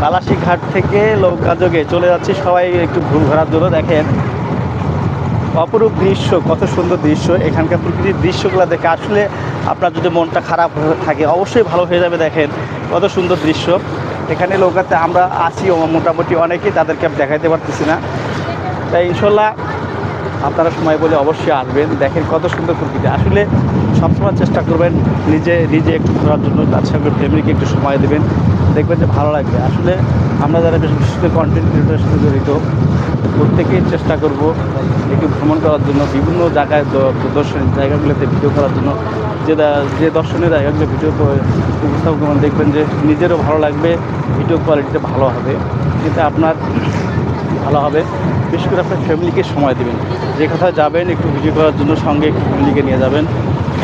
বালাসী ঘাট থেকে লৌকাযোগে চলে যাচ্ছি। সবাই একটু ঘুর ঘোরার জন্য দেখেন। অপরূপ দৃশ্য, কত সুন্দর দৃশ্য। এখানকার প্রকৃতির দৃশ্যগুলো দেখে আসলে আপনার যদি মনটা খারাপ থাকে, অবশ্যই ভালো হয়ে যাবে দেখেন। কত সুন্দর দৃশ্য। এখানে নৌকাতে আমরা আছি মোটামুটি অনেকেই, তাদেরকে দেখাইতে পারতেছি না। তাই ইনশাল্লাহ আপনারা সময় বলে অবশ্যই আসবেন। দেখেন কত সুন্দর প্রকৃতি। আসলে সবসময় চেষ্টা করবেন নিজে নিজে একটু ঘোরার জন্য। তার সঙ্গে ফ্যামিলিকে একটু সময় দেবেন। দেখবেন যে ভালো লাগবে। আসলে আমরা যারা বেশ বিশেষ করে কন্টেন্ট ক্রিয়েটারের সাথে জড়িত, প্রত্যেকেই চেষ্টা করব একটু ভ্রমণ করার জন্য, বিভিন্ন জায়গায় দ- দর্শনীয় জায়গাগুলোতে ভিডিও করার জন্য। যে যে দর্শনীয় জায়গাগুলো ভিডিও উপস্থাপন দেখবেন যে নিজেরও ভালো লাগবে ভিডিও কোয়ালিটিটা ভালো হবে কিন্তু আপনার ভালো হবে। বিশেষ করে আপনার ফ্যামিলিকে সময় দেবেন। যে কোথাও যাবেন, একটু ভিডিও করার জন্য সঙ্গে একটু ফ্যামিলিকে নিয়ে যাবেন,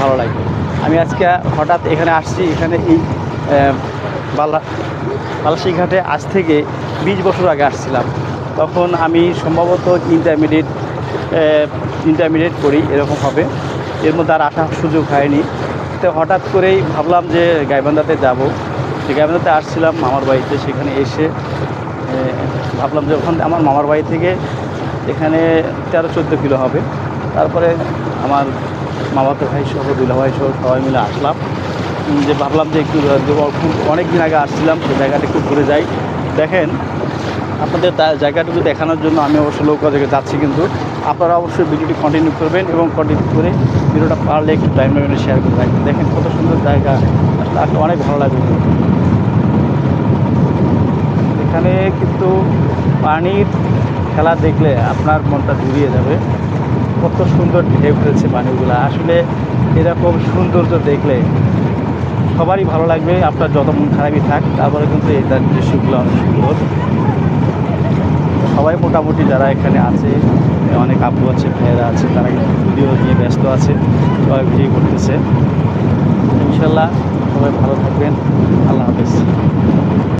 ভালো লাগবে। আমি আজকে হঠাৎ এখানে আসছি, এখানে এই বালা বালাসী ঘাটে আজ থেকে বিশ বছর আগে আসছিলাম। তখন আমি সম্ভবত ইন্টারমিডিয়েট ইন্টারমিডিয়েট করি, এরকম হবে। এর মধ্যে আর আসার সুযোগ হয়নি। তো হঠাৎ করেই ভাবলাম যে গাইবান্ধাতে যাব। সেই গাইবান্ধাতে আসছিলাম মামার বাড়িতে, সেখানে এসে ভাবলাম যে ওখান, আমার মামার বাড়ি থেকে এখানে তেরো, চোদ্দ কিলো হবে। তারপরে আমার মামাতো ভাই সহ দুলা ভাই সহ সবাই মিলে আসলাম। যে ভাবলাম যে একটু অনেক দিন আগে আসছিলাম সেই জায়গাটা একটু ঘুরে যাই। দেখেন, আপনাদের জায়গাটুকু দেখানোর জন্য আমি অবশ্য লৌকা থেকে যাচ্ছি কিন্তু। আপনারা অবশ্যই ভিডিওটি কন্টিনিউ করবেন এবং কন্টিনিউ করে ভিডিওটা পারলে একটু টাইম লাইনে শেয়ার করে রাখবেন দেখেন কত সুন্দর জায়গা। আসলে আসলে অনেক ভালো লাগবে। এখানে কিন্তু পানির খেলা দেখলে আপনার মনটা জুড়িয়ে যাবে। কত সুন্দর ঢেউ ফেলছে পানিগুলো। আসলে এরকম সৌন্দর্য দেখলে সবারই ভালো লাগবে, আপনার যত মন খারাপই থাক, তারপরে কিন্তু এই তার দৃশ্যগুলো অনেক সুন্দর। সবাই মোটামুটি যারা এখানে আছে, অনেক আপু আছে, ভাইয়েরা আছে, তারা কিন্তু ভিডিও নিয়ে ব্যস্ত আছে, সবাই ভিডিও করতেছে। ইনশাল্লাহ সবাই ভালো থাকবেন। আল্লাহ হাফেজ।